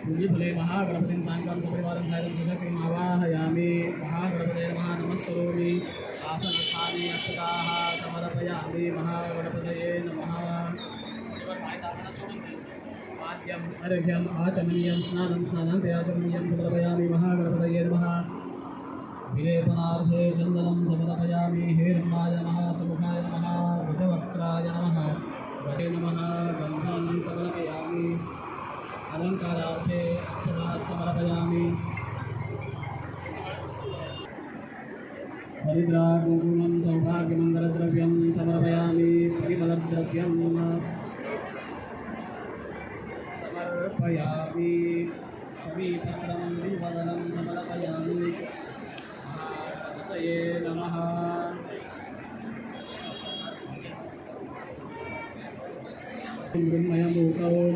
पूज्यफले महागणपतिं साङ्गं सपरिवारं सायं सुशक्तिम् आवाहयामि महागणपते नमः नमस्करोमि आसनस्थाने अक्षताः समर्पयामि महागणपतये नमः अर्घ्यम् आचमनीयं, स्नानं स्नानं ते आचमनीयं समर्पयामि महागणपतये नमः। विलेपनार्थे चन्दनं समर्पयामि हेरम्बाय नमः, समुखाय नमः भुजवक्त्राय नमः। वहे नमः गन्धं समर्पयामि। अलङ्कारार्थे अक्षता समर्पयामि। हरिद्रा सौभाग्यमङ्गलद्रव्यं समर्पयामि। परिमलद्रव्यं समर्पयामि। नमः।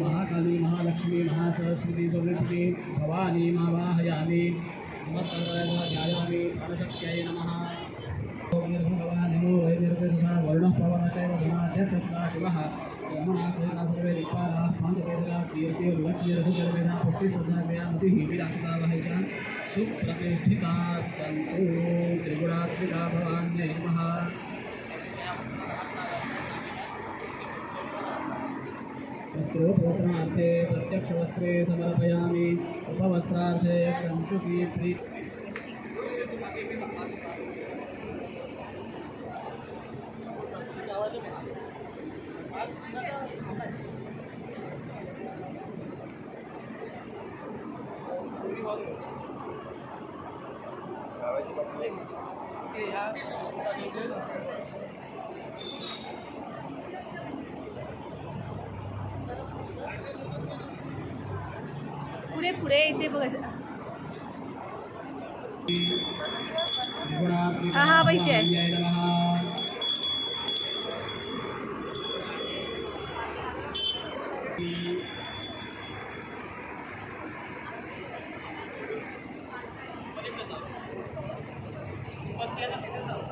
महाकाली महालक्ष्मी महासरस्वती सुरृति भवानी मावाहयामि। नमस्कारयामि प्राणशक्त्यै नमः। पवनशैव धनाध्यक्षः शिवः। च सन्तु त्रिगुणात्मिका भवान्यै नमः वस्त्रोपवस्त्रार्थे प्रत्यक्षवस्त्रे समर्पयामि। उपवस्त्रार्थे कञ्चुकी प्री पुढे पुढे इथे बघ असं. हा, हा, माहिती आहे.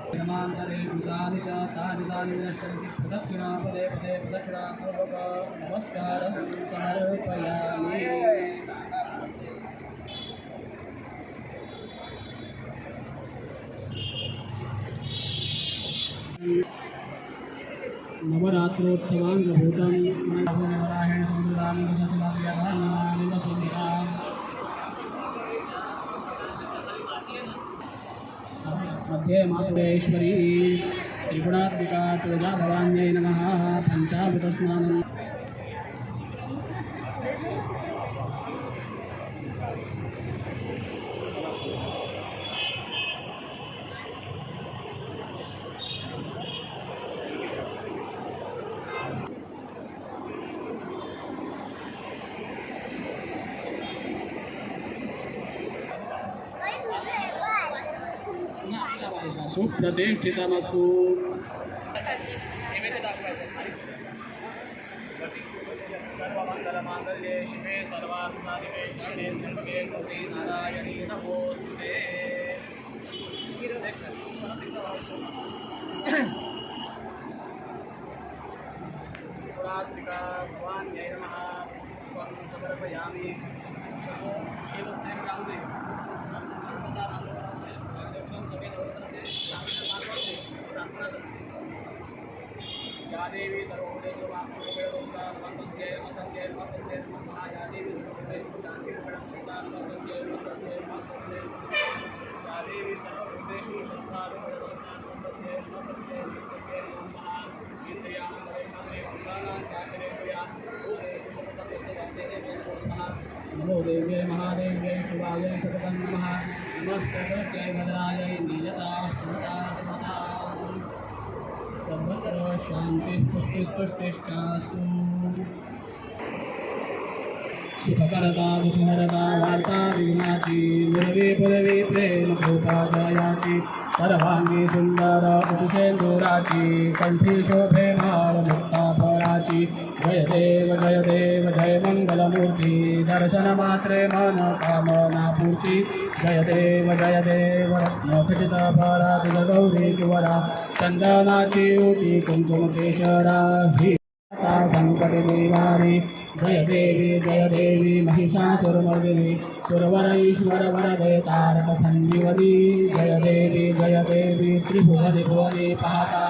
క్షమాంతరే భూతాని చ సాధితాని నశ్యంతి ప్రదక్షిణా పదే పదే నమస్కారం సమర్పయామి. मनोहराहेण समुद्रामि वसशिलानि वसुन्धरा मध्ये मातुरेश्वरी त्रिगुणात्मिका तुळजा भवान्यै नमः सुप्रतिष्ठितमस्तु सर्वमङ्गलमाङ्गल्ये शिवे गौरी नारायणी नमः नमो देव्यै महादेव्यै शिवायै सततं नमः। स्मृता स्मृता सर्वत्र शांति पुष्टिस्तुष्टिश्चास्तु सुखकरता दुःखहरता वार्ता विघ्नाची गुरवे पुरवे प्रेम कृपाजयाची सर्वांगी सुंदर उतुषेंदुराची कंठी शोभे माळ मुक्ता। फळाची जय देव जय देव जय मंगलमूर्ती दर्शन मात्रे मन कामना पूर्ती जय देव जय देव रत्नखचितपरातिगौरी कुवरा चन्दनाची उटी कुङ्कुमकेशरा हि सङ्कटनिवारि जय देवी जय देवी महिषासुरमर्दिनि सुरवरईश्वर वरदे तारक सञ्जीवनी जय देवी जय देवी त्रिभुवनि भुवनि पाता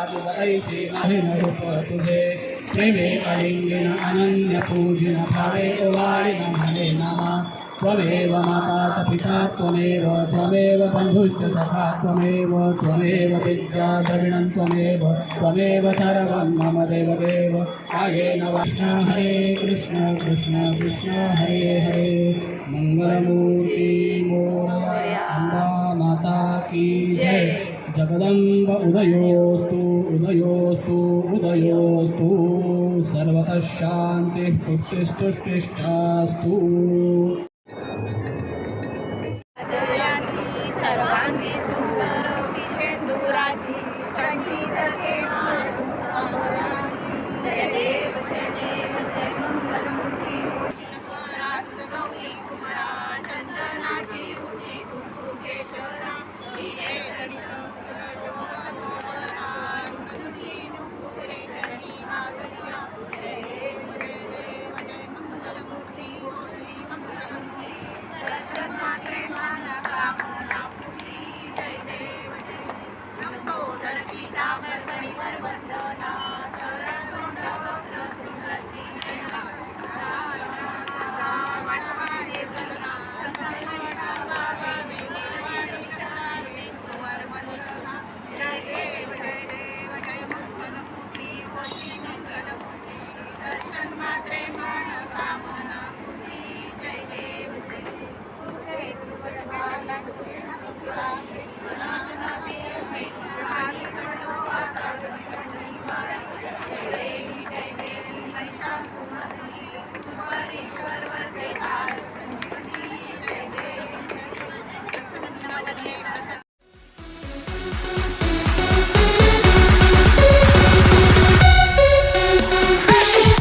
प्रेमे कलिङ्गिन अनन्य पूजिन भावे वाणि नमने नमः। त्वमेव माता च पिता, त्वमेव त्वमेव बन्धुश्च सखा, त्वमेव त्वमेव विद्या द्रविणं, त्वमेव त्वमेव सर्वं मम देवदेव। आयेन वष्ण, हरे कृष्ण कृष्ण कृष्ण, हरे हरे। मङ्गलमूर्ति मोरया अम्बा माता की जय। जगदम्ब उदयोस्तु उदयोस्तु। उदयोस्तु सर्वतः शान्तिः पुष्टिस्तुष्टिश्चास्तु